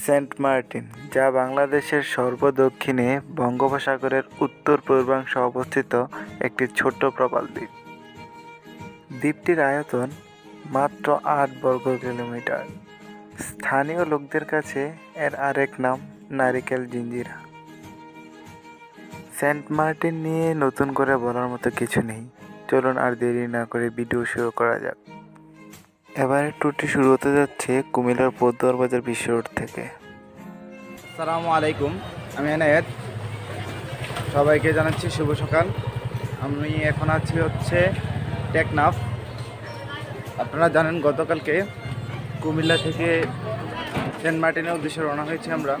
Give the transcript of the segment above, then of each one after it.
Saint Martin, যা বাংলাদেশের সর্বদক্ষিণে বঙ্গোপসাগরের উত্তর পূর্বাংশে অবস্থিত একটি ছোট্ট প্রবাল দ্বীপ। দ্বীপটির আয়তন মাত্র আট বর্গ কিলোমিটার। স্থানীয় লোকদের কাছে এর আরেক নাম নারিকেল জিঞ্জিরা। সেন্ট মার্টিন নিয়ে নতুন করে বলার মতো কিছু নেই। চলুন আর দেরি না করে ভিডিও শুরু করা যাক। এবারে ট্যুরটি শুরু হতে যাচ্ছে কুমিল্লার পদ্মার বাজার বিশ্ব রোড থেকে। আসসালামু আলাইকুম, আমি এনায়েত। সবাইকে জানাচ্ছি শুভ সকাল। আমি এখন আছি হচ্ছে টেকনাফ। আপনারা জানেন, গতকালকে কুমিল্লা থেকে সেন্ট মার্টিনের উদ্দেশ্যে রওনা হয়েছি আমরা।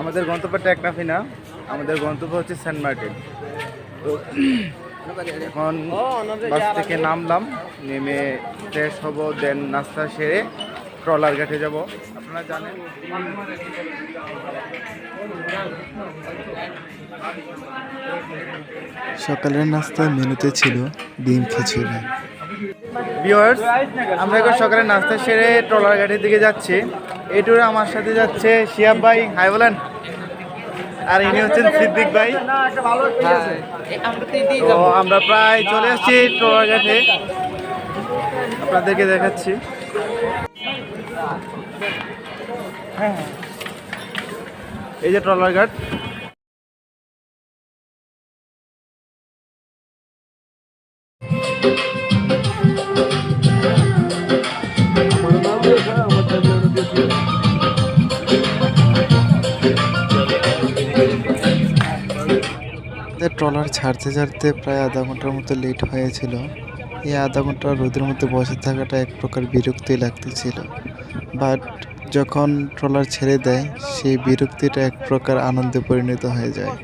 আমাদের গন্তব্য টেকনাফই না, আমাদের গন্তব্য হচ্ছে সেন্ট মার্টিন। তো এখন বাস থেকে নামলাম নেমে ফ্রেশ হব দেন নাস্তা সেরে ট্রলার ঘাটে যাব। আপনারা জানেন। সকালের নাস্তার মেনুতে ছিল ডিম খিচুড়ি। ভিউয়ার্স আমরা এখন সকালে নাস্তা সেরে ট্রলার ঘাটের দিকে যাচ্ছি। এই আমার সাথে যাচ্ছে শিয়াব ভাই। হাই বলেন। আর ইনি হচ্ছেন সিদ্দিক ভাই। তো আমরা প্রায় চলে আসছি ট্রলার ঘাটে। আপনাদেরকে দেখাচ্ছি। এই যে ট্রলার ঘাট। আমাদের ট্রলার ছাড়তে ছাড়তে প্রায় আধা ঘণ্টার মতো লেট হয়েছিল। এই আধা ঘণ্টা রোদের মধ্যে বসে থাকাটা এক প্রকার বিরক্তি লাগতেছিল। বাট যখন ট্রলার ছেড়ে দেয়, সেই বিরক্তিটা এক প্রকার আনন্দে পরিণত হয়ে যায়।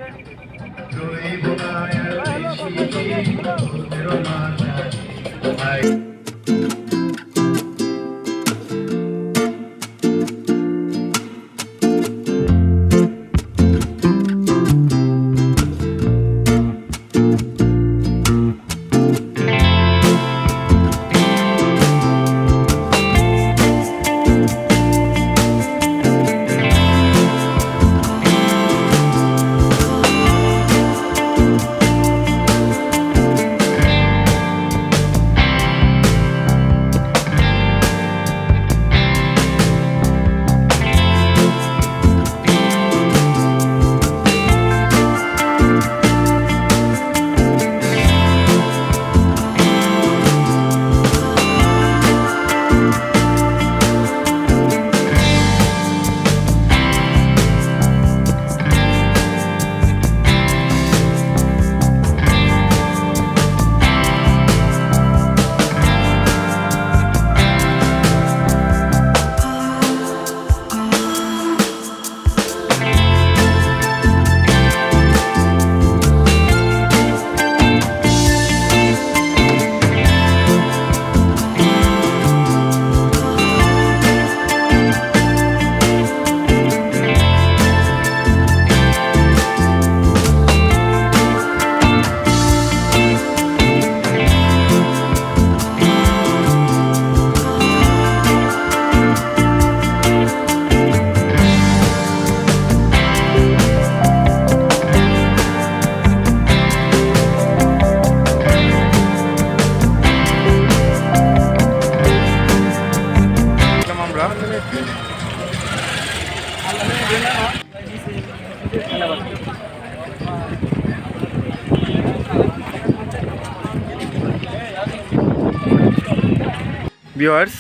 ভিওয়ার্স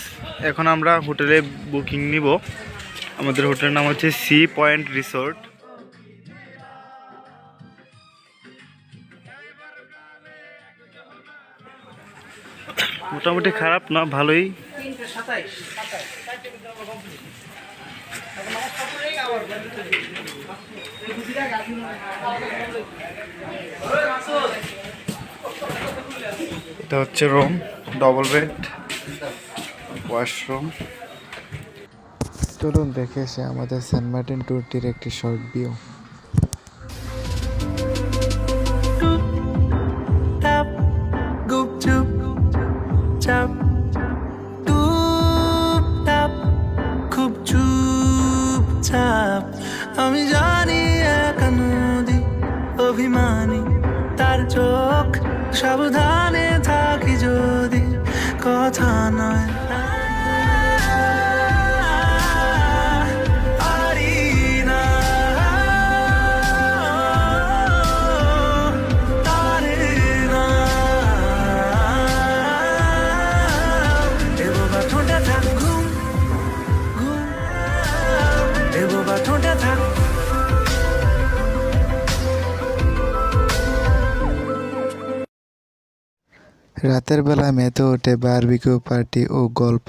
এখন আমরা হোটেলে বুকিং নিব। আমাদের হোটেলের নাম হচ্ছে সি পয়েন্ট রিসোর্ট। মোটামুটি খারাপ না, ভালোই। এটা হচ্ছে রুম ডবল বেড ওয়াশরুম চলুন দেখে এসে আমাদের সেন্ট মার্টিন ট্যুরটির একটি শর্ট ভিউ সাবধানে থাকি যদি কথা নয়। রাতের বেলা মেতে ওঠে বারবিকিউ পার্টি ও গল্প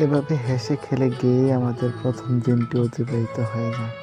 এভাবে হেসে খেলে গিয়ে আমাদের প্রথম দিনটি অতিবাহিত হয়ে যায়